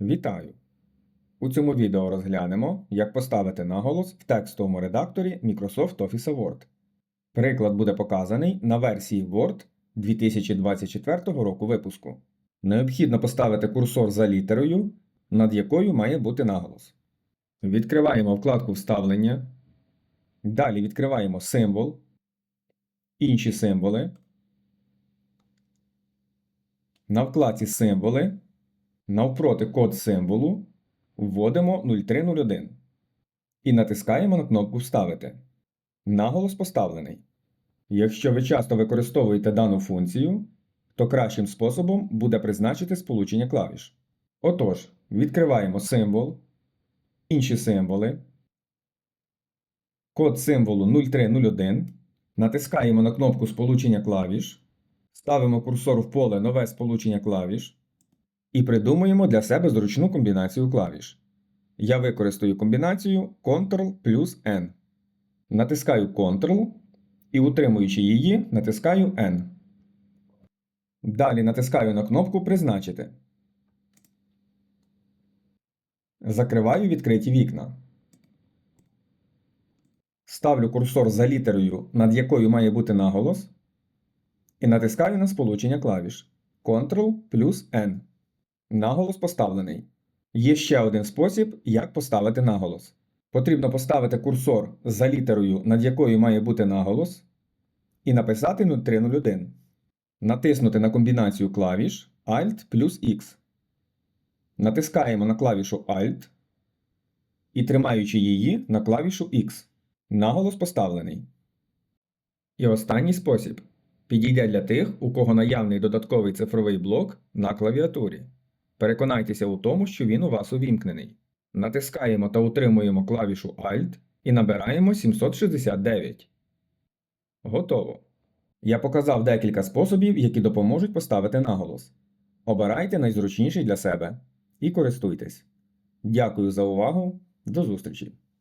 Вітаю! У цьому відео розглянемо, як поставити наголос в текстовому редакторі Microsoft Office Word. Приклад буде показаний на версії Word 2024 року випуску. Необхідно поставити курсор за літерою, над якою має бути наголос. Відкриваємо вкладку Вставлення. Далі відкриваємо символ, інші символи. На вкладці Символи навпроти код символу вводимо 0301 і натискаємо на кнопку Вставити. Наголос поставлений. Якщо ви часто використовуєте дану функцію, то кращим способом буде призначити сполучення клавіш. Отож, відкриваємо символ, інші символи, код символу 0301, натискаємо на кнопку сполучення клавіш, ставимо курсор в поле Нове сполучення клавіш і придумуємо для себе зручну комбінацію клавіш. Я використаю комбінацію Ctrl плюс N. Натискаю Ctrl і, утримуючи її, натискаю N. Далі натискаю на кнопку Призначити. Закриваю відкриті вікна. Ставлю курсор за літерою, над якою має бути наголос, і натискаю на сполучення клавіш Ctrl плюс N. Наголос поставлений. Є ще один спосіб, як поставити наголос. Потрібно поставити курсор за літерою, над якою має бути наголос, і написати 0301. Натиснути на комбінацію клавіш Alt плюс X. Натискаємо на клавішу Alt і тримаючи її на клавішу X. Наголос поставлений. І останній спосіб підійде для тих, у кого наявний додатковий цифровий блок на клавіатурі. Переконайтеся у тому, що він у вас увімкнений. Натискаємо та утримуємо клавішу Alt і набираємо 769. Готово. Я показав декілька способів, які допоможуть поставити наголос. Обирайте найзручніший для себе і користуйтесь. Дякую за увагу. До зустрічі!